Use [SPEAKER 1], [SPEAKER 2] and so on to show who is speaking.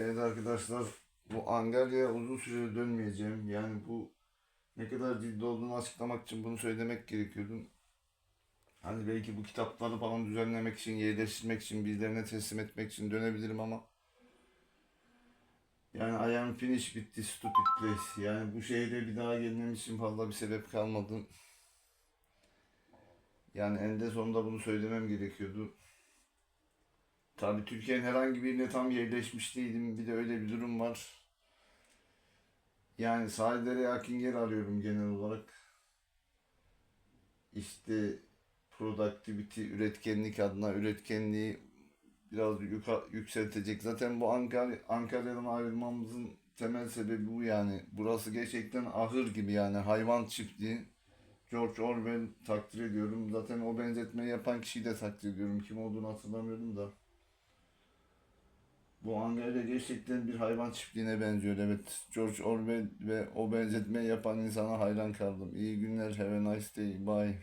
[SPEAKER 1] Evet arkadaşlar bu Angarya'ya uzun süre dönmeyeceğim. Yani bu ne kadar ciddi olduğunu açıklamak için bunu söylemek gerekiyordu. Hani belki bu kitapları falan düzenlemek için, yerleştirmek için, birilerine teslim etmek için dönebilirim ama yani I am finished with this stupid place. Yani bu şehre bir daha gelmem için fazla bir sebep kalmadı. Yani eninde sonunda bunu söylemem gerekiyordu. Tabii Türkiye'nin herhangi birine tam yerleşmiş değilim. Bir de öyle bir durum var. Yani sahillere yakın yer arıyorum genel olarak. İşte productivity, üretkenlik adına üretkenliği biraz yükseltecek. Zaten bu Ankara, Ankara'dan ayrılmamızın temel sebebi bu yani. Burası gerçekten ahır gibi yani hayvan çiftliği. George Orwell takdir ediyorum. Zaten o benzetmeyi yapan kişiyi de takdir ediyorum. Kim olduğunu hatırlamıyorum da. Bu Angarya gerçekten bir hayvan çiftliğine benziyor. Evet, George Orwell ve o benzetmeyi yapan insana hayran kaldım. İyi günler, have a nice day, bye.